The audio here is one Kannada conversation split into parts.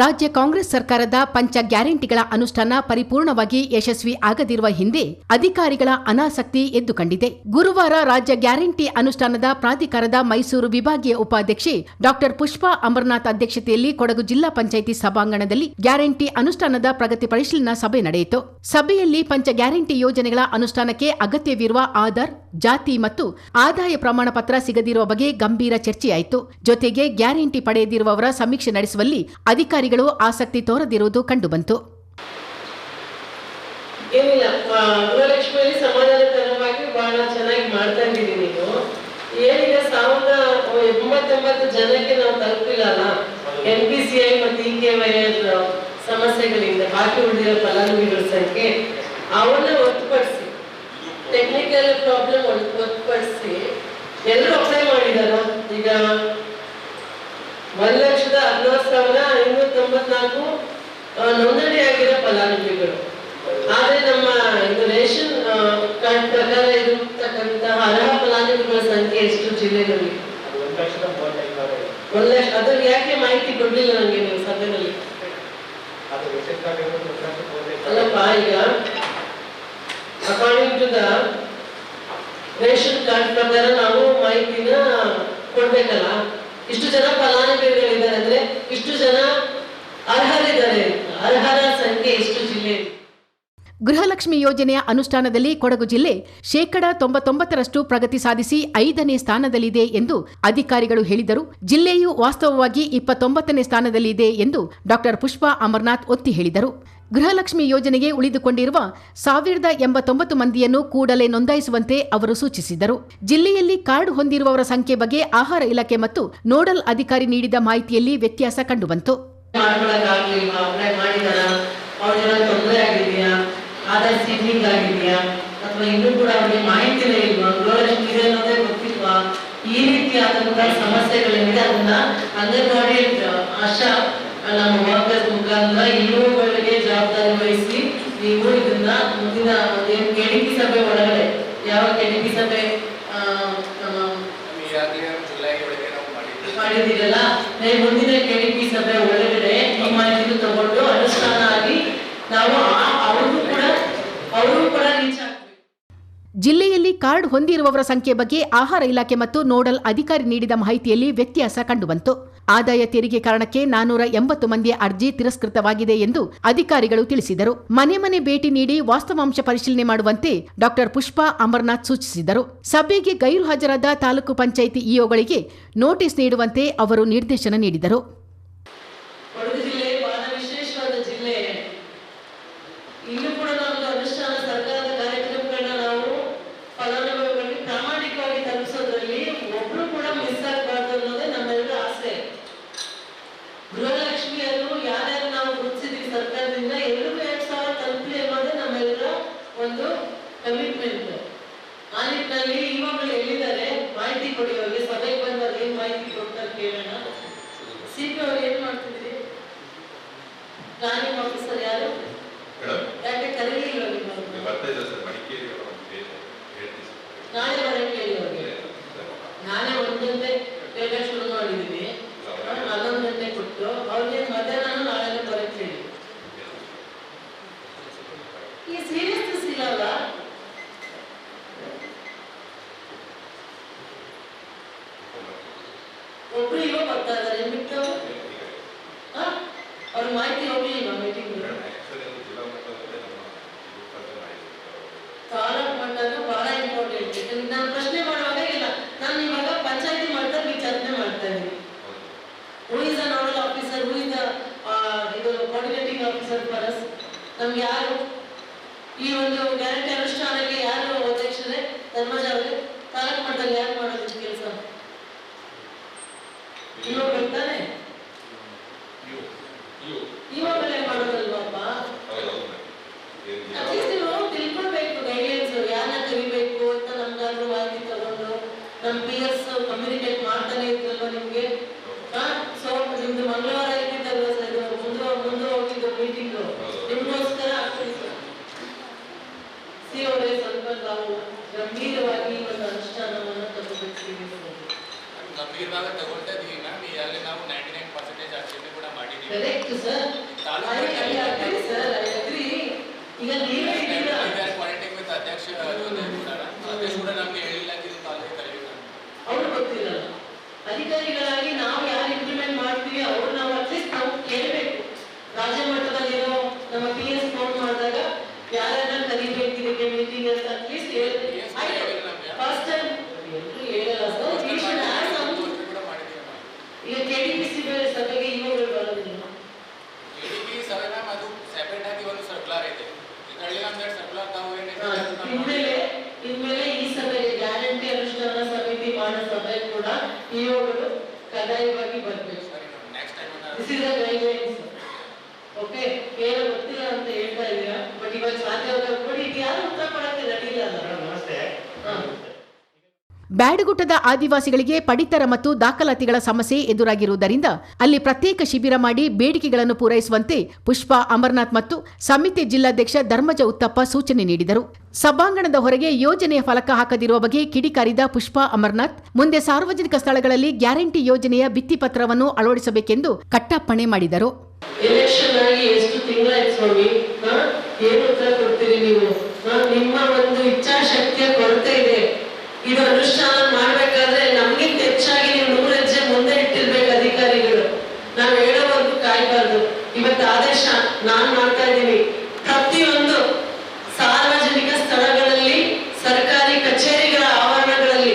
ರಾಜ್ಯ ಕಾಂಗ್ರೆಸ್ ಸರ್ಕಾರದ ಪಂಚ ಗ್ಯಾರಂಟಿಗಳ ಅನುಷ್ಠಾನ ಪರಿಪೂರ್ಣವಾಗಿ ಯಶಸ್ವಿ ಆಗದಿರುವ ಹಿಂದೆ ಅಧಿಕಾರಿಗಳ ಅನಾಸಕ್ತಿ ಎದ್ದು ಕಂಡಿದೆ. ಗುರುವಾರ ರಾಜ್ಯ ಗ್ಯಾರಂಟಿ ಅನುಷ್ಠಾನದ ಪ್ರಾಧಿಕಾರದ ಮೈಸೂರು ವಿಭಾಗೀಯ ಉಪಾಧ್ಯಕ್ಷೆ ಡಾಕ್ಟರ್ ಪುಷ್ಪಾ ಅಮರನಾಥ್ ಅಧ್ಯಕ್ಷತೆಯಲ್ಲಿ ಕೊಡಗು ಜಿಲ್ಲಾ ಪಂಚಾಯಿತಿ ಸಭಾಂಗಣದಲ್ಲಿ ಗ್ಯಾರಂಟಿ ಅನುಷ್ಠಾನದ ಪ್ರಗತಿ ಪರಿಶೀಲನಾ ಸಭೆ ನಡೆಯಿತು. ಸಭೆಯಲ್ಲಿ ಪಂಚ ಗ್ಯಾರಂಟಿ ಯೋಜನೆಗಳ ಅನುಷ್ಠಾನಕ್ಕೆ ಅಗತ್ಯವಿರುವ ಆಧಾರ್ ಜಾತಿ ಮತ್ತು ಆದಾಯ ಪ್ರಮಾಣ ಪತ್ರ ಸಿಗದಿರುವ ಬಗ್ಗೆ ಗಂಭೀರ ಚರ್ಚೆಯಾಯಿತು. ಜೊತೆಗೆ ಗ್ಯಾರಂಟಿ ಪಡೆಯದಿರುವವರ ಸಮೀಕ್ಷೆ ನಡೆಸುವಲ್ಲಿ ಅಧಿಕಾರಿಗಳು ಆಸಕ್ತಿ ತೋರದಿರುವುದು ಕಂಡುಬಂತು. ವೈ ಸಮಸ್ಯೆಗಳಿಂದ ಬಾಕಿ ಉಳಿದಿರೋ ಫಲಾನುಭವಿಗಳ ಸಂಖ್ಯೆ, ಅವನ್ನ ಹೊರತುಪಡಿಸಿ ಟೆಕ್ನಿಕಲ್ ಪ್ರಾಬ್ಲಮ್ ಹೊರತುಪಡಿಸಿ ಎಲ್ಲರೂ ಅಪ್ಲೈ ಮಾಡಿದಾರ? ಈಗ ಒಂದು ಲಕ್ಷದ ಹದಿನಾರು ಸಾವಿರ ಐನೂರ ತೊಂಬತ್ನಾಲ್ಕು ನೋಂದಣಿ ಆಗಿರೋ ಫಲಾನುಭವಿಗಳು. ಆದ್ರೆ ನಮ್ಮ ಇದು ರೇಷನ್ ಕಾರ್ಡ್ ಪ್ರಕಾರ ಇರತಕ್ಕಂತಹ ಅರ್ಹ ಫಲಾನುಭವಿಗಳ ಸಂಖ್ಯೆ ಎಷ್ಟು ಜಿಲ್ಲೆನಲ್ಲಿ ಒಂದು ಲಕ್ಷ. ಅದ್ರ ಯಾಕೆ ಮಾಹಿತಿ ಕೊಡ್ಲಿಲ್ಲ ನನಗೆ ನೀವು ಸದ್ಯದಲ್ಲಿ? ಅಲ್ಲಪ್ಪ ರೇಷನ್ ಕಾರ್ಡ್ ಇರೋದು ಒಂದು ಲಕ್ಷದ ಮೂವತ್ತೈದು ಸಾವಿರ. ಅಲ್ಲಪ್ಪ ಈಗ according to the ration card ಪ್ರಕಾರ ನಾವು ಮಾಹಿತಿನ ಕೊಡ್ಬೇಕಲ್ಲ? ಇಷ್ಟು ಜನ ಫಲಾನುಭವಿಗಳಿದ್ದಾರೆ ಅಂದ್ರೆ ಇಷ್ಟು ಜನ ಅರ್ಹರಿದ್ದಾರೆ. ಅರ್ಹರ ಸಂಖ್ಯೆ ಇಷ್ಟು ಜಿಲ್ಲೆ? ಗೃಹಲಕ್ಷ್ಮಿ ಯೋಜನೆಯ ಅನುಷ್ಠಾನದಲ್ಲಿ ಕೊಡಗು ಜಿಲ್ಲೆ ಶೇಕಡ ತೊಂಬತ್ತೊಂಬತ್ತರಷ್ಟು ಪ್ರಗತಿ ಸಾಧಿಸಿ ಐದನೇ ಸ್ಥಾನದಲ್ಲಿದೆ ಎಂದು ಅಧಿಕಾರಿಗಳು ಹೇಳಿದರು. ಜಿಲ್ಲೆಯು ವಾಸ್ತವವಾಗಿ ಇಪ್ಪತ್ತೊಂಬತ್ತನೇ ಸ್ಥಾನದಲ್ಲಿದೆ ಎಂದು ಡಾಕ್ಟರ್ ಪುಷ್ಪಾ ಅಮರನಾಥ್ ಒತ್ತಿ ಹೇಳಿದರು. ಗೃಹಲಕ್ಷ್ಮಿ ಯೋಜನೆಗೆ ಉಳಿದುಕೊಂಡಿರುವ ಸಾವಿರದ ಎಂಬತ್ತೊಂಬತ್ತು ಮಂದಿಯನ್ನು ಕೂಡಲೇ ನೋಂದಾಯಿಸುವಂತೆ ಅವರು ಸೂಚಿಸಿದರು. ಜಿಲ್ಲೆಯಲ್ಲಿ ಕಾರ್ಡ್ ಹೊಂದಿರುವವರ ಸಂಖ್ಯೆ ಬಗ್ಗೆ ಆಹಾರ ಇಲಾಖೆ ಮತ್ತು ನೋಡಲ್ ಅಧಿಕಾರಿ ನೀಡಿದ ಮಾಹಿತಿಯಲ್ಲಿ ವ್ಯತ್ಯಾಸ ಕಂಡುಬಂತು. ಇನ್ನೂ ಈ ಸಮಸ್ಯೆಗಳೇನಿದೆ ಅದನ್ನ ಅಂಗನವಾಡಿ, ಆಶಾ, ನಮ್ಮ ವರ್ಕರ್ಸ್ ಮುಖಾಂತರ ಇವುಗಳಿಗೆ ಜವಾಬ್ದಾರಿ ವಹಿಸಿ ನೀವು ಇದನ್ನ ಮುಂದಿನ ಏನು ಕೆಡಿಪಿ ಸಭೆ ಒಳಗಡೆ, ಯಾವ ಕೆಡಿಪಿ ಸಭೆ ಮಾಡಿದ್ದೀರಲ್ಲ ಮುಂದಿನ ಕೆಡಿಪಿ ಸಭೆ ಒಳಗಡೆ ಈ ಮಾಹಿತಿ ತಗೊಂಡು ಅನುಷ್ಠಾನ ಆಗಿ ನಾವು ಆ- ಅವ್ರಿಗೂ ಕೂಡ ಅವರು ಕೂಡ ರೀಚ್ ಆಗ್ಬೇಕು ಜಿಲ್ಲೆಯಲ್ಲಿ ಕಾರ್ಡ್ ಹೊಂದಿರುವವರ ಸಂಖ್ಯೆ ಬಗ್ಗೆ ಆಹಾರ ಇಲಾಖೆ ಮತ್ತು ನೋಡಲ್ ಅಧಿಕಾರಿ ನೀಡಿದ ಮಾಹಿತಿಯಲ್ಲಿ ವ್ಯತ್ಯಾಸ ಕಂಡುಬಂತು. ಆದಾಯ ತೆರಿಗೆ ಕಾರಣಕ್ಕೆ ನಾನೂರ ಎಂಬತ್ತು ಮಂದಿಯ ಅರ್ಜಿ ತಿರಸ್ಕೃತವಾಗಿದೆ ಎಂದು ಅಧಿಕಾರಿಗಳು ತಿಳಿಸಿದರು. ಮನೆ ಮನೆ ಭೇಟಿ ನೀಡಿ ವಾಸ್ತವಾಂಶ ಪರಿಶೀಲನೆ ಮಾಡುವಂತೆ ಡಾಕ್ಟರ್ ಪುಷ್ಪಾ ಅಮರನಾಥ್ ಸೂಚಿಸಿದರು. ಸಭೆಗೆ ಗೈರು ಹಾಜರಾದ ತಾಲೂಕು ಪಂಚಾಯಿತಿ ಇಒಗಳಿಗೆ ನೋಟಿಸ್ ನೀಡುವಂತೆ ಅವರು ನಿರ್ದೇಶನ ನೀಡಿದರು ಕೊಡಗು ಜಿಲ್ಲೆ ಬಹಳ ವಿಶೇಷವಾದ ಜಿಲ್ಲೆ ಇನ್ನು ಕೂಡ ನಮ್ದು ಅನುಷ್ಠಾನ ಸರ್ಕಾರದ ಕಾರ್ಯಕ್ರಮಗಳನ್ನ ನಾವು ಫಲಾನುಭವಿಗಳಿಗೆ ಪ್ರಾಮಾಣಿಕವಾಗಿ ತಲುಪಿಸೋದ್ರಲ್ಲಿ ಒಬ್ರು ಕೂಡ ಮಿಸ್ ಆಗಬಾರ್ದು ಅನ್ನೋದೇ ನಮ್ಮೆಲ್ಲರ ಆಸೆ ಗೃಹಲಕ್ಷ್ಮಿಯನ್ನು ಯಾರ್ಯಾರು ನಾವು ಗುರುತಿಸಿದ್ವಿ ಸರ್ಕಾರದಿಂದ ಎಲ್ರಿಗೂ ಎರಡ್ ಸಾವಿರ ತಲುಪಲಿ ಅನ್ನೋದೇ ನಮ್ಮೆಲ್ಲರ ಒಂದು ಕಮಿಟ್ಮೆಂಟ್ ಆ ನಿಟ್ಟಿನಲ್ಲಿ ಇವಾಗಲೂ ಎಲ್ಲಿದ್ದಾರೆ ಮಾಹಿತಿ ಕೊಡಿ ಅವ್ರಿಗೆ ಸಭೆಗೆ ಬಂದವ್ರು ಏನ್ ಮಾಹಿತಿ ಕೊಡ್ತಾರೆ ಸಿ ಪಿ ಅವ್ರು ಏನ್ ಮಾಡ್ತಿದ್ರಿ? ಪ್ಲಾನಿಂಗ್ ಆಫೀಸರ್ ಯಾರು? ಯಾಕೆ ಕರೀಲಿಲ್ಲ ನಿಮ್ಮನ್ನು? ಬರ್ತಾ ಇದೆ ಸರ್ ಮಡಿಕೇರಿ ಅವರ ಒಂದು ಹೇಳ್ತೀವಿ ಸರ್ ನಾಳೆ ಬರಕ್ಕೆ ಹೇಳಿ ಅವ್ರಿಗೆ ನಾನೇ ಒಂದು ಗಂಟೆ ಬೇಗ ಶುರು ಮಾಡಿದೀನಿ ಹನ್ನೊಂದು ಗಂಟೆ ಕೊಟ್ಟು ಅವ್ರಿಗೆ ಮಧ್ಯಾಹ್ನ ನಾಳೆ ಬರಕ್ಕೆ ಹೇಳಿ ಈ ಸೀರಿಯಸ್ನೆಸ್ ಇಲ್ಲಲ್ಲ ಒಬ್ರು ಇವಾಗ ಬರ್ತಾ ಇದಾರೆ ಬಿಟ್ಟು ಹಾ ಅವ್ರ ಮಾಹಿತಿ ಹೋಗ್ಲಿಲ್ವಾ ಮೀಟಿಂಗ್ ಆ್ಯಕ್ಚುಲಿ ಅದು ಜಿಲ್ಲಾ ಮಟ್ಟದಲ್ಲಿ ನಮ್ಮ ಇದು ಸ್ಪರ್ಧೆ ಮಾಡಿದ್ದೀವಿ ತಾಲೂಕ್ ಮಟ್ಟದ ಬಹಳ ಇಂಪಾರ್ಟೆಂಟ್ ಯಾಕಂದ್ರೆ ನಾನು ಪ್ರಶ್ನೆ ಮಾಡುವಾಗ ಇಲ್ಲ ನಾನು ಇವಾಗ ಪಂಚಾಯತಿ ಮಟ್ಟದಲ್ಲಿ ಚರ್ಚೆ ಮಾಡ್ತಾ ಇದ್ದೀನಿ who is the nodal officer who is the ಇದು ಕೋಆರ್ಡಿನೇಟಿಂಗ್ ಆಫೀಸರ್ ಫಾರ್ ಅಸ್ ನಮ್ಗೆ ಯಾರು ಈ ಒಂದು ಗ್ಯಾರಂಟಿ ಅನುಷ್ಠಾನಕ್ಕೆ ಯಾರು ಅಧ್ಯಕ್ಷರೇ ಧರ್ಮಜ ಅವರೇ ತಾಲೂಕ್ ಮಟ್ಟದಲ್ಲಿ ಯಾರು ಮಾಡೋದು ಕೆಲಸ ಇವಾಗ ಬರ್ತಾನೆ ನೀವು ನೀವು ಇವಾಗಲೇ ಮಾಡೋದಲ್ವಪ್ಪ ಹೌದೌದು ಏನು ಜಿಲ್ಲಾ ಅಟ್ಲೀಸ್ಟ್ ನೀವು ತಿಳ್ಕೊಳ್ಬೇಕು ಗೈಡ್ಲೈನ್ಸ್ ಯಾರನ್ನ ಕರಿಬೇಕು ಅಂತ ನಮ್ಗಾದ್ರೂ ಮಾಹಿತಿ ತಗೊಂಡು ನಮ್ ಪಿ ಎಸ್ ಕಮ್ಯುನಿಕೇಟ್ ಮಾಡ್ತಾನೆ ಇದ್ರಲ್ವ ನಿಮ್ಗೆ ಸೊ ನಿಮ್ದು ಮಂಗಳವಾರ ಇದ್ದಿದ್ದಲ್ವ ಸರ್ ಇದು ಮುಂದೆ ಮುಂದೆ ಹೋಗಿದ್ದು ಮೀಟಿಂಗ್ ನಿಮ್ಗೋಸ್ಕರ ಆಗ್ತದೆ ಸರ್ ಸಿ ಅವರೇ ಸ್ವಲ್ಪ ನಾವು ಗಂಭೀರವಾಗಿ ಈ ಒಂದು ಅನುಷ್ಠಾನವನ್ನು ತಗೋಬೇಕು ಗಂಭೀರವಾಗಿ ತಗೊಳ್ತಾ ಇದೀವಿ ಮ್ಯಾಮ್ ಈಗಾಗಲೇ ನಾವು ನೈಂಟಿ ಕರೆಕ್ಟ್ ಸರ್ ಐ ಕೂಡ ಸರ್ ಐ ಅಗ್ರಿ ಈಗ ನೀವೇ ಇದ್ದೀರಾ ಕಾಂಟ್ಯಾಕ್ಟ್ ವಿತ್ ಅಧ್ಯಕ್ಷ ಅಧ್ಯಕ್ಷ ಕೂಡ ನಮಗೆ ಹೇಳಿಲ್ಲ ಇದು ತಾಲೂಕು ಅವ್ರು ಅಧಿಕಾರಿಗಳಾಗಿ ನಾವು ಯಾರು ಇಂಪ್ಲಿಮೆಂಟ್ ಮಾಡ್ತೀವಿ ಅವ್ರು ನಾವು ಅಟ್ಲೀಸ್ಟ್ ನಾವು ಕೇಳಬೇಕು ರಾಜ್ಯ ಮಟ್ಟದಲ್ಲಿರೋ ನಮ್ಮ ಪಿ ಎಸ್ ಫೋನ್ ಮಾಡಿದಾಗ ಯಾರನ್ನ ಕರಿಬೇಕು ಇದಕ್ಕೆ ಮೀಟಿಂಗ್ ಅಂತ ಅಟ್ಲೀಸ್ಟ್ ಫಸ್ಟ್ ಟೈಮ್ ಎಲ್ಲರೂ ಹೇಳಲ್ಲ sir we should have some- ಕೂಡ ಮಾಡಿದ್ದೀವಿ ಈಗ ಕೆ ಡಿ ಪಿ ಸಿ ಬೇರೆ ಸಭೆಗೆ ಇವಾಗ ಬರೋದಿಲ್ಲ ಎಡಿಪಿ ಸಭೆ ಮ್ಯಾಮ್ ಅದು ಸೆಪರೇಟ್ ಆಗಿ ಒಂದು ಸರ್ಕ್ಯುಲರ್ ಇದೆ ಇದರಲ್ಲಿ ನಮ್ದು ಸರ್ಕ್ಯುಲರ್ ತಾವು ಏನಿದೆ ಹಾ, ಅದು ನಮ್ಮ- ಇನ್ಮೇಲೆ ಇನ್ಮೇಲೆ ಈ ಸಭೆಗೆ ಗ್ಯಾರಂಟಿ ಅನುಷ್ಠಾನ ಸಮಿತಿ ಮಾಡೋ ಸಭೆ ಕೂಡ ಇವುಗಳು ಕಡ್ಡಾಯವಾಗಿ ಬರಬೇಕು. ದಿಸ್ ಇಸ್ ಗೈಡ್ಲೈನ್ಸ್ ಓಕೆ ಏನು ಗೊತ್ತಿಲ್ಲ ಅಂತ ಹೇಳ್ತಾ ಇದೀರಾ? ಬಟ್ ಇವಾಗ ಸಾಧ್ಯವಾದ ನೋಡಿ ಇದು ಯಾರು ಉತ್ತರ ಬ್ಯಾಡಗುಟ್ಟದ ಆದಿವಾಸಿಗಳಿಗೆ ಪಡಿತರ ಮತ್ತು ದಾಖಲಾತಿಗಳ ಸಮಸ್ಯೆ ಎದುರಾಗಿರುವುದರಿಂದ ಅಲ್ಲಿ ಪ್ರತ್ಯೇಕ ಶಿಬಿರ ಮಾಡಿ ಬೇಡಿಕೆಗಳನ್ನು ಪೂರೈಸುವಂತೆ ಪುಷ್ಪಾ, ಅಮರನಾಥ್ ಮತ್ತು ಸಮಿತಿ ಜಿಲ್ಲಾಧ್ಯಕ್ಷ ಧರ್ಮಜ ಉತ್ತಪ್ಪ ಸೂಚನೆ ನೀಡಿದರು. ಸಭಾಂಗಣದ ಹೊರಗೆ ಯೋಜನೆಯ ಫಲಕ ಹಾಕದಿರುವ ಬಗ್ಗೆ ಕಿಡಿಕಾರಿದ ಪುಷ್ಪಾ, ಅಮರನಾಥ್, ಮುಂದೆ ಸಾರ್ವಜನಿಕ ಸ್ಥಳಗಳಲ್ಲಿ ಗ್ಯಾರಂಟಿ ಯೋಜನೆಯ ಭಿತ್ತಿಪತ್ರವನ್ನು ಅಳವಡಿಸಬೇಕೆಂದು ಕಟ್ಟಪ್ಪಣೆ ಮಾಡಿದರು. ಇಚ್ಛಾಶಕ್ತಿಯ ಕೊರತೆ ಇದೆ ಅನುಷ್ಠಾನ ಮಾಡ್ಬೇಕಾದ್ರೆ ನಮ್ಗಿಂತ ಹೆಚ್ಚಾಗಿ ನೀವು ನೂರು ಹೆಜ್ಜೆ ಮುಂದೆ ಇಟ್ಟಿರ್ಬೇಕು ಅಧಿಕಾರಿಗಳು. ನಾವು ಹೇಳೋವರೆಗೂ ಕಾಯ್ಬಾರ್ದು. ಇವತ್ತು ಆದೇಶ ನಾನ್ ಮಾಡ್ತಾ ಇದ್ದೀನಿ. ಪ್ರತಿಯೊಂದು ಸಾರ್ವಜನಿಕ ಸ್ಥಳಗಳಲ್ಲಿ, ಸರ್ಕಾರಿ ಕಚೇರಿಗಳ ಆವರಣಗಳಲ್ಲಿ,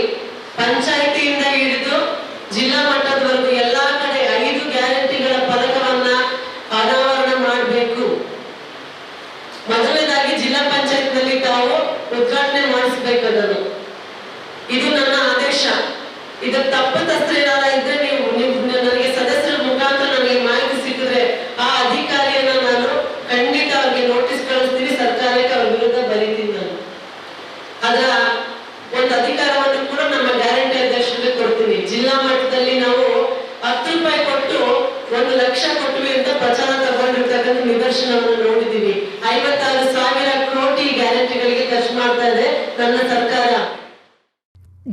ಪಂಚಾಯಿತಿಯಿಂದ ಹಿಡಿದು ಜಿಲ್ಲಾ ಮಟ್ಟದವರೆಗೂ ಎಲ್ಲಾ ಕಡೆ ಐದು ಗ್ಯಾರಂಟಿಗಳ ಪದಕವನ್ನ ಅನಾವರಣ ಮಾಡಬೇಕು. ಮೊದಲನೇದಾಗಿ ಜಿಲ್ಲಾ ಪಂಚಾಯತ್ನಲ್ಲಿ ತಾವು ಉದ್ಘಾಟನೆ ಮಾಡಿಸ್ಬೇಕು ಅದನ್ನು. ಇದು ನನ್ನ ಆದೇಶ. ಇದು ತಪ್ಪಿತಸ್ಥರೇನಾರ ಇದ್ರೆ ನೀವು ನನಗೆ ಸದಸ್ಯರ ಮುಖಾಂತರ ನನಗೆ ಮಾಹಿತಿ ಸಿಕ್ಕಿದ್ರೆ ಆ ಅಧಿಕಾರಿಯನ್ನ ನಾನು ಖಂಡಿತ ಅವ್ರಿಗೆ ನೋಟಿಸ್ ಕಳಿಸ್ತೀನಿ, ಸರ್ಕಾರಕ್ಕೆ ಅವ್ರ ವಿರುದ್ಧ ಬರೀತೀನಿ ನಾನು. ಅದರ ಒಂದು ಅಧಿಕಾರವನ್ನು ಕೂಡ ನಮ್ಮ ಗ್ಯಾರಂಟಿ ಅಧ್ಯಕ್ಷರಿಗೆ ಕೊಡ್ತೀನಿ. ಜಿಲ್ಲಾ ಮಟ್ಟದಲ್ಲಿ ನಾವು ಹತ್ತು ರೂಪಾಯಿ ಕೊಟ್ಟು ಒಂದು ಲಕ್ಷ ಕೊಟ್ವಿ ಅಂತ ಪ್ರಚಾರ ತಗೊಂಡಿರ್ತಕ್ಕಂಥ ನಿದರ್ಶನವನ್ನು ನೋಡಿದೀವಿ. ಐವತ್ತಾರು ಸಾವಿರ ಕೋಟಿ ಗ್ಯಾರಂಟಿಗಳಿಗೆ ಖರ್ಚು ಮಾಡ್ತಾ ಇದೆ ನನ್ನ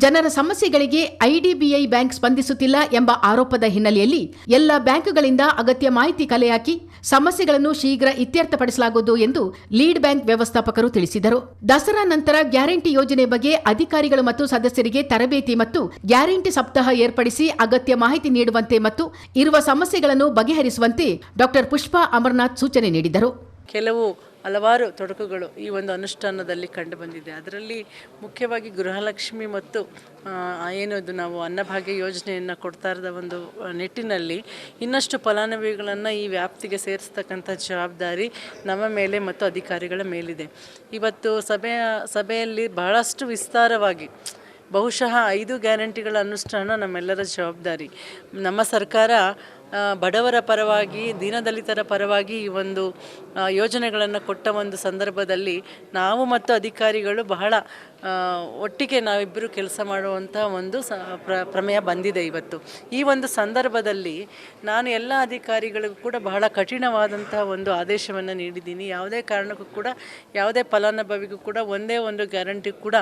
ಜನರ ಸಮಸ್ಯೆಗಳಿಗೆ ಐಡಿಬಿಐ ಬ್ಯಾಂಕ್ ಸ್ಪಂದಿಸುತ್ತಿಲ್ಲ ಎಂಬ ಆರೋಪದ ಹಿನ್ನೆಲೆಯಲ್ಲಿ ಎಲ್ಲ ಬ್ಯಾಂಕುಗಳಿಂದ ಅಗತ್ಯ ಮಾಹಿತಿ ಕಲೆಯಾಕಿ ಸಮಸ್ಯೆಗಳನ್ನು ಶೀಘ್ರ ಇತ್ಯರ್ಥಪಡಿಸಲಾಗುವುದು ಎಂದು ಲೀಡ್ ಬ್ಯಾಂಕ್ ವ್ಯವಸ್ಥಾಪಕರು ತಿಳಿಸಿದರು. ದಸರಾ ನಂತರ ಗ್ಯಾರಂಟಿ ಯೋಜನೆ ಬಗ್ಗೆ ಅಧಿಕಾರಿಗಳು ಮತ್ತು ಸದಸ್ಯರಿಗೆ ತರಬೇತಿ ಮತ್ತು ಗ್ಯಾರಂಟಿ ಸಪ್ತಾಹ ಏರ್ಪಡಿಸಿ ಅಗತ್ಯ ಮಾಹಿತಿ ನೀಡುವಂತೆ ಮತ್ತು ಇರುವ ಸಮಸ್ಯೆಗಳನ್ನು ಬಗೆಹರಿಸುವಂತೆ ಡಾಕ್ಟರ್ ಪುಷ್ಪಾ ಅಮರನಾಥ್ ಸೂಚನೆ ನೀಡಿದರು. ಕೆಲವು ಹಲವಾರು ತೊಡಕುಗಳು ಈ ಒಂದು ಅನುಷ್ಠಾನದಲ್ಲಿ ಕಂಡು ಬಂದಿದೆ. ಅದರಲ್ಲಿ ಮುಖ್ಯವಾಗಿ ಗೃಹಲಕ್ಷ್ಮಿ ಮತ್ತು ಏನದು ನಾವು ಅನ್ನಭಾಗ್ಯ ಯೋಜನೆಯನ್ನು ಕೊಡ್ತಾ ಇರೋದ ಒಂದು ನಿಟ್ಟಿನಲ್ಲಿ ಇನ್ನಷ್ಟು ಫಲಾನುಭವಿಗಳನ್ನು ಈ ವ್ಯಾಪ್ತಿಗೆ ಸೇರಿಸ್ತಕ್ಕಂಥ ಜವಾಬ್ದಾರಿ ನಮ್ಮ ಮೇಲೆ ಮತ್ತು ಅಧಿಕಾರಿಗಳ ಮೇಲಿದೆ. ಇವತ್ತು ಸಭೆಯ ಸಭೆಯಲ್ಲಿ ಬಹಳಷ್ಟು ವಿಸ್ತಾರವಾಗಿ ಬಹುಶಃ ಐದು ಗ್ಯಾರಂಟಿಗಳ ಅನುಷ್ಠಾನ ನಮ್ಮೆಲ್ಲರ ಜವಾಬ್ದಾರಿ. ನಮ್ಮ ಸರ್ಕಾರ ಬಡವರ ಪರವಾಗಿ, ದೀನದಲಿತರ ಪರವಾಗಿ ಈ ಒಂದು ಯೋಜನೆಗಳನ್ನು ಕೊಟ್ಟ ಒಂದು ಸಂದರ್ಭದಲ್ಲಿ ನಾವು ಮತ್ತು ಅಧಿಕಾರಿಗಳು ಬಹಳ ಒಟ್ಟಿಗೆ ನಾವಿಬ್ಬರು ಕೆಲಸ ಮಾಡುವಂಥ ಒಂದು ಪ್ರಮೇಯ ಬಂದಿದೆ ಇವತ್ತು. ಈ ಒಂದು ಸಂದರ್ಭದಲ್ಲಿ ನಾನು ಎಲ್ಲ ಅಧಿಕಾರಿಗಳಿಗೂ ಕೂಡ ಬಹಳ ಕಠಿಣವಾದಂತಹ ಒಂದು ಆದೇಶವನ್ನು ನೀಡಿದ್ದೀನಿ. ಯಾವುದೇ ಕಾರಣಕ್ಕೂ ಕೂಡ, ಯಾವುದೇ ಫಲಾನುಭವಿಗೂ ಕೂಡ ಒಂದೇ ಒಂದು ಗ್ಯಾರಂಟಿ ಕೂಡ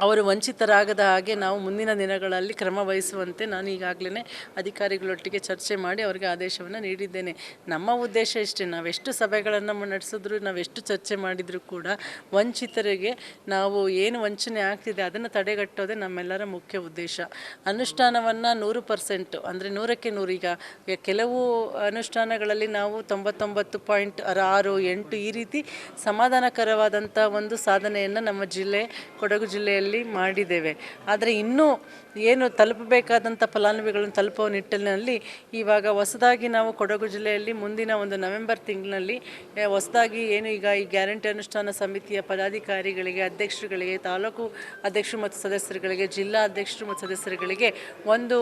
ಅವರು ವಂಚಿತರಾಗದ ಹಾಗೆ ನಾವು ಮುಂದಿನ ದಿನಗಳಲ್ಲಿ ಕ್ರಮ ವಹಿಸುವಂತೆ ನಾನು ಈಗಾಗಲೇ ಅಧಿಕಾರಿಗಳೊಟ್ಟಿಗೆ ಚರ್ಚೆ ಮಾಡಿ ಅವರಿಗೆ ಆದೇಶವನ್ನು ನೀಡಿದ್ದೇನೆ. ನಮ್ಮ ಉದ್ದೇಶ ಇಷ್ಟೇ. ನಾವೆಷ್ಟು ಸಭೆಗಳನ್ನು ನಡೆಸಿದ್ರು ನಾವೆಷ್ಟು ಚರ್ಚೆ ಮಾಡಿದರೂ ಕೂಡ ವಂಚಿತರಿಗೆ ನಾವು ಏನು ವಂಚನೆ ಆಗ್ತಿದೆ ಅದನ್ನು ತಡೆಗಟ್ಟೋದೇ ನಮ್ಮೆಲ್ಲರ ಮುಖ್ಯ ಉದ್ದೇಶ. ಅನುಷ್ಠಾನವನ್ನು ನೂರು ಪರ್ಸೆಂಟು ಅಂದರೆ ನೂರಕ್ಕೆ ನೂರು ಈಗ ಕೆಲವು ಅನುಷ್ಠಾನಗಳಲ್ಲಿ ನಾವು ತೊಂಬತ್ತೊಂಬತ್ತು ಪಾಯಿಂಟ್ ಆರು ಎಂಟು ಈ ರೀತಿ ಸಮಾಧಾನಕರವಾದಂಥ ಒಂದು ಸಾಧನೆಯನ್ನು ನಮ್ಮ ಜಿಲ್ಲೆ, ಕೊಡಗು ಜಿಲ್ಲೆಯಲ್ಲಿ ಮಾಡಿದ್ದೇವೆ. ಆದರೆ ಇನ್ನೂ ಏನು ತಲುಪಬೇಕಾದಂಥ ಫಲಾನುಭವಿಗಳನ್ನು ತಲುಪುವ ನಿಟ್ಟಿನಲ್ಲಿ ಇವಾಗ ಹೊಸದಾಗಿ ನಾವು ಕೊಡಗು ಜಿಲ್ಲೆಯಲ್ಲಿ ಮುಂದಿನ ಒಂದು ನವೆಂಬರ್ ತಿಂಗಳಲ್ಲಿ ಹೊಸದಾಗಿ ಏನು ಈಗ ಈ ಗ್ಯಾರಂಟಿ ಅನುಷ್ಠಾನ ಸಮಿತಿಯ ಪದಾಧಿಕಾರಿಗಳಿಗೆ, ಅಧ್ಯಕ್ಷರುಗಳಿಗೆ, ತಾಲೂಕು ಅಧ್ಯಕ್ಷರು ಮತ್ತು ಸದಸ್ಯರುಗಳಿಗೆ, ಜಿಲ್ಲಾ ಅಧ್ಯಕ್ಷರು ಮತ್ತು ಸದಸ್ಯರುಗಳಿಗೆ ಒಂದು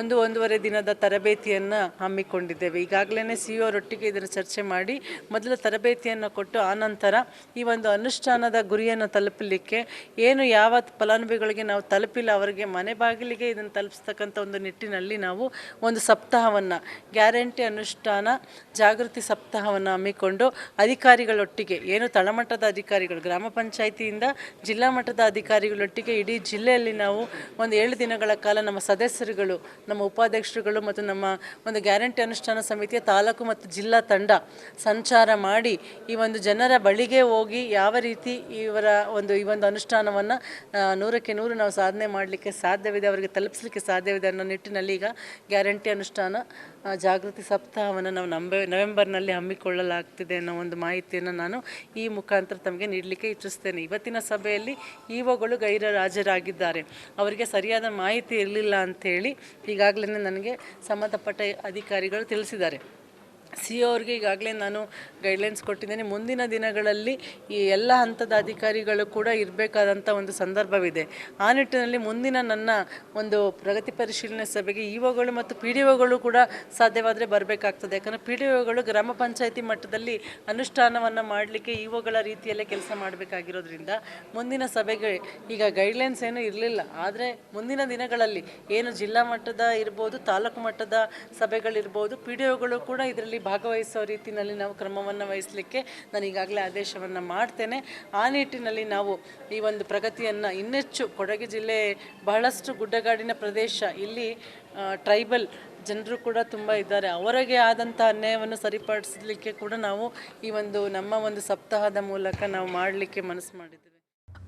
ಒಂದು ಒಂದೂವರೆ ದಿನದ ತರಬೇತಿಯನ್ನು ಹಮ್ಮಿಕೊಂಡಿದ್ದೇವೆ. ಈಗಾಗಲೇ ಸಿ ಅವರೊಟ್ಟಿಗೆ ಇದನ್ನು ಚರ್ಚೆ ಮಾಡಿ ಮೊದಲು ತರಬೇತಿಯನ್ನು ಕೊಟ್ಟು ಆನಂತರ ಈ ಒಂದು ಅನುಷ್ಠಾನದ ಗುರಿಯನ್ನು ತಲುಪಲಿಕ್ಕೆ ಏನು ಯಾವ ಫಲಾನುಭವಿಗಳಿಗೆ ನಾವು ತಲುಪಿಲ್ಲ, ಅವರಿಗೆ ಮನೆ ಬಾಗಿಲಿಗೆ ಇದನ್ನು ತಲುಪಿಸ್ತಕ್ಕಂಥ ಒಂದು ನಿಟ್ಟಿನಲ್ಲಿ ನಾವು ಒಂದು ಸಪ್ತಾಹವನ್ನು, ಗ್ಯಾರಂಟಿ ಅನುಷ್ಠಾನ, ಜಾಗೃತಿ ಸಪ್ತಾಹವನ್ನು ಹಮ್ಮಿಕೊಂಡು ಅಧಿಕಾರಿಗಳೊಟ್ಟಿಗೆ, ಏನು ತಳಮಟ್ಟದ ಅಧಿಕಾರಿಗಳು, ಗ್ರಾಮ ಪಂಚಾಯಿತಿಯಿಂದ ಜಿಲ್ಲಾ ಮಟ್ಟದ ಅಧಿಕಾರಿಗಳೊಟ್ಟಿಗೆ ಇಡೀ ಜಿಲ್ಲೆಯಲ್ಲಿ ನಾವು ಒಂದು ಏಳು ದಿನಗಳ ಕಾಲ ನಮ್ಮ ಸದಸ್ಯರುಗಳು, ನಮ್ಮ ಉಪಾಧ್ಯಕ್ಷರುಗಳು ಮತ್ತು ನಮ್ಮ ಒಂದು ಗ್ಯಾರಂಟಿ ಅನುಷ್ಠಾನ ಸಮಿತಿಯ ತಾಲೂಕು ಮತ್ತು ಜಿಲ್ಲಾ ತಂಡ ಸಂಚಾರ ಮಾಡಿ ಈ ಒಂದು ಜನರ ಬಳಿಗೆ ಹೋಗಿ ಯಾವ ರೀತಿ ಇವರ ಒಂದು ಈ ಒಂದು ಅನುಷ್ಠಾನವನ್ನು ನೂರಕ್ಕೆ ನೂರು ನಾವು ಸಾಧನೆ ಮಾಡಲಿಕ್ಕೆ ಸಾಧ್ಯವಿದೆ, ಅವರಿಗೆ ತಲುಪಿಸಲಿಕ್ಕೆ ಸಾಧ್ಯವಿದೆ ಅನ್ನೋ ನಿಟ್ಟಿನಲ್ಲಿ ಈಗ ಗ್ಯಾರಂಟಿ ಅನುಷ್ಠಾನ ಜಾಗೃತಿ ಸಪ್ತಾಹವನ್ನು ನಾವು ನಂಬೆ, ನವೆಂಬರ್ನಲ್ಲಿ ಹಮ್ಮಿಕೊಳ್ಳಲಾಗ್ತಿದೆ ಅನ್ನೋ ಒಂದು ಮಾಹಿತಿಯನ್ನು ನಾನು ಈ ಮುಖಾಂತರ ತಮಗೆ ನೀಡಲಿಕ್ಕೆ ಇಚ್ಛಿಸ್ತೇನೆ. ಇವತ್ತಿನ ಸಭೆಯಲ್ಲಿ ಇಒಗಳು ಗೈರ ಹಾಜರಾಗಿದ್ದಾರೆ ಅವರಿಗೆ ಸರಿಯಾದ ಮಾಹಿತಿ ಇರಲಿಲ್ಲ ಅಂಥೇಳಿ ಈಗಾಗಲೇ ನನಗೆ ಸಂಬಂಧಪಟ್ಟ ಅಧಿಕಾರಿಗಳು ತಿಳಿಸಿದ್ದಾರೆ. ಸಿ ಅವ್ರಿಗೆ ಈಗಾಗಲೇ ನಾನು ಗೈಡ್ಲೈನ್ಸ್ ಕೊಟ್ಟಿದ್ದೇನೆ. ಮುಂದಿನ ದಿನಗಳಲ್ಲಿ ಈ ಎಲ್ಲ ಹಂತದ ಅಧಿಕಾರಿಗಳು ಕೂಡ ಇರಬೇಕಾದಂಥ ಒಂದು ಸಂದರ್ಭವಿದೆ. ಆ ನಿಟ್ಟಿನಲ್ಲಿ ಮುಂದಿನ ನನ್ನ ಒಂದು ಪ್ರಗತಿ ಪರಿಶೀಲನೆ ಸಭೆಗೆ ಇ ಒಗಳು ಮತ್ತು ಪಿ ಡಿ ಒಗಳು ಕೂಡ ಸಾಧ್ಯವಾದರೆ ಬರಬೇಕಾಗ್ತದೆ. ಯಾಕಂದರೆ ಪಿ ಡಿ ಒಗಳು ಗ್ರಾಮ ಪಂಚಾಯಿತಿ ಮಟ್ಟದಲ್ಲಿ ಅನುಷ್ಠಾನವನ್ನು ಮಾಡಲಿಕ್ಕೆ ಇ ಒಗಳ ರೀತಿಯಲ್ಲೇ ಕೆಲಸ ಮಾಡಬೇಕಾಗಿರೋದ್ರಿಂದ ಮುಂದಿನ ಸಭೆಗೆ ಈಗ ಗೈಡ್ಲೈನ್ಸ್ ಏನೂ ಇರಲಿಲ್ಲ. ಆದರೆ ಮುಂದಿನ ದಿನಗಳಲ್ಲಿ ಏನು ಜಿಲ್ಲಾ ಮಟ್ಟದ ಇರ್ಬೋದು, ತಾಲೂಕು ಮಟ್ಟದ ಸಭೆಗಳಿರ್ಬೋದು ಪಿ ಡಿ ಒಗಳು ಕೂಡ ಇದರಲ್ಲಿ ಭಾಗವಹಿಸೋ ರೀತಿಯಲ್ಲಿ ನಾವು ಕ್ರಮವನ್ನು ವಹಿಸಲಿಕ್ಕೆ ನಾನು ಈಗಾಗಲೇ ಆದೇಶವನ್ನು ಮಾಡ್ತೇನೆ. ಆ ನಿಟ್ಟಿನಲ್ಲಿ ನಾವು ಈ ಒಂದು ಪ್ರಗತಿಯನ್ನು ಇನ್ನೆಚ್ಚು ಕೊಡಗು ಜಿಲ್ಲೆ ಬಹಳಷ್ಟು ಗುಡ್ಡಗಾಡಿನ ಪ್ರದೇಶ, ಇಲ್ಲಿ ಟ್ರೈಬಲ್ ಜನರು ಕೂಡ ತುಂಬ ಇದ್ದಾರೆ. ಅವರಿಗೆ ಆದಂಥ ಅನ್ಯಾಯವನ್ನು ಸರಿಪಡಿಸಲಿಕ್ಕೆ ಕೂಡ ನಾವು ಈ ಒಂದು ನಮ್ಮ ಒಂದು ಸಪ್ತಾಹದ ಮೂಲಕ ನಾವು ಮಾಡಲಿಕ್ಕೆ ಮನಸ್ಸು ಮಾಡಿದ್ದೇವೆ.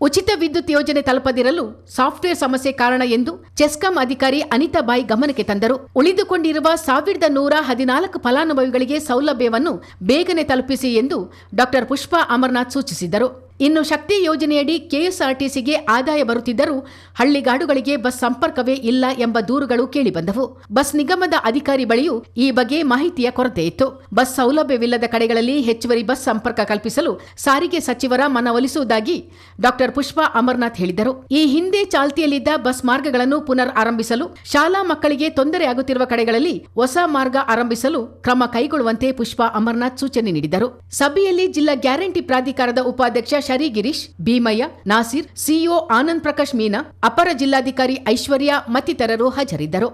ಉಚಿತ ವಿದ್ಯುತ್ ಯೋಜನೆ ತಲುಪದಿರಲು ಸಾಫ್ಟ್ವೇರ್ ಸಮಸ್ಯೆ ಕಾರಣ ಎಂದು ಚೆಸ್ಕಾಂ ಅಧಿಕಾರಿ ಅನಿತಾಬಾಯಿ ಗಮನಕ್ಕೆ ತಂದರು. ಉಳಿದುಕೊಂಡಿರುವ ಸಾವಿರದ ನೂರ ಹದಿನಾಲ್ಕು ಫಲಾನುಭವಿಗಳಿಗೆ ಸೌಲಭ್ಯವನ್ನು ಬೇಗನೆ ತಲುಪಿಸಿ ಎಂದು ಡಾಕ್ಟರ್ ಪುಷ್ಪಾ ಅಮರನಾಥ್ ಸೂಚಿಸಿದರು. ಇನ್ನು ಶಕ್ತಿ ಯೋಜನೆಯಡಿ ಕೆಎಸ್ಆರ್ಟಿಸಿಗೆ ಆದಾಯ ಬರುತ್ತಿದ್ದರೂ ಹಳ್ಳಿಗಾಡುಗಳಿಗೆ ಬಸ್ ಸಂಪರ್ಕವೇ ಇಲ್ಲ ಎಂಬ ದೂರುಗಳು ಕೇಳಿಬಂದವು. ಬಸ್ ನಿಗಮದ ಅಧಿಕಾರಿ ಬಳಿಯೂ ಈ ಬಗ್ಗೆ ಮಾಹಿತಿಯ ಕೊರತೆ ಇತ್ತು. ಬಸ್ ಸೌಲಭ್ಯವಿಲ್ಲದ ಕಡೆಗಳಲ್ಲಿ ಹೆಚ್ಚುವರಿ ಬಸ್ ಸಂಪರ್ಕ ಕಲ್ಪಿಸಲು ಸಾರಿಗೆ ಸಚಿವರ ಮನವೊಲಿಸುವುದಾಗಿ ಡಾಕ್ಟರ್ ಪುಷ್ಪಾ ಅಮರ್ನಾಥ್ ಹೇಳಿದರು. ಈ ಹಿಂದೆ ಚಾಲ್ತಿಯಲ್ಲಿದ್ದ ಬಸ್ ಮಾರ್ಗಗಳನ್ನು ಪುನರ್ ಆರಂಭಿಸಲು, ಶಾಲಾ ಮಕ್ಕಳಿಗೆ ತೊಂದರೆಯಾಗುತ್ತಿರುವ ಕಡೆಗಳಲ್ಲಿ ಹೊಸ ಮಾರ್ಗ ಆರಂಭಿಸಲು ಕ್ರಮ ಕೈಗೊಳ್ಳುವಂತೆ ಪುಷ್ಪಾ ಅಮರ್ನಾಥ್ ಸೂಚನೆ ನೀಡಿದರು. ಸಭೆಯಲ್ಲಿ ಜಿಲ್ಲಾ ಗ್ಯಾರಂಟಿ ಪ್ರಾಧಿಕಾರದ ಉಪಾಧ್ಯಕ್ಷ ಶರಿ ಗಿರೀಶ್ ಭೀಮಯ್ಯ ನಾಸೀರ್ ಸಿಇಒ ಆನಂದ್ ಪ್ರಕಾಶ್ ಮೀನಾ ಅಪರ ಜಿಲ್ಲಾಧಿಕಾರಿ ಐಶ್ವರ್ಯ ಮತ್ತಿತರರು ಹಾಜರಿದ್ದರು.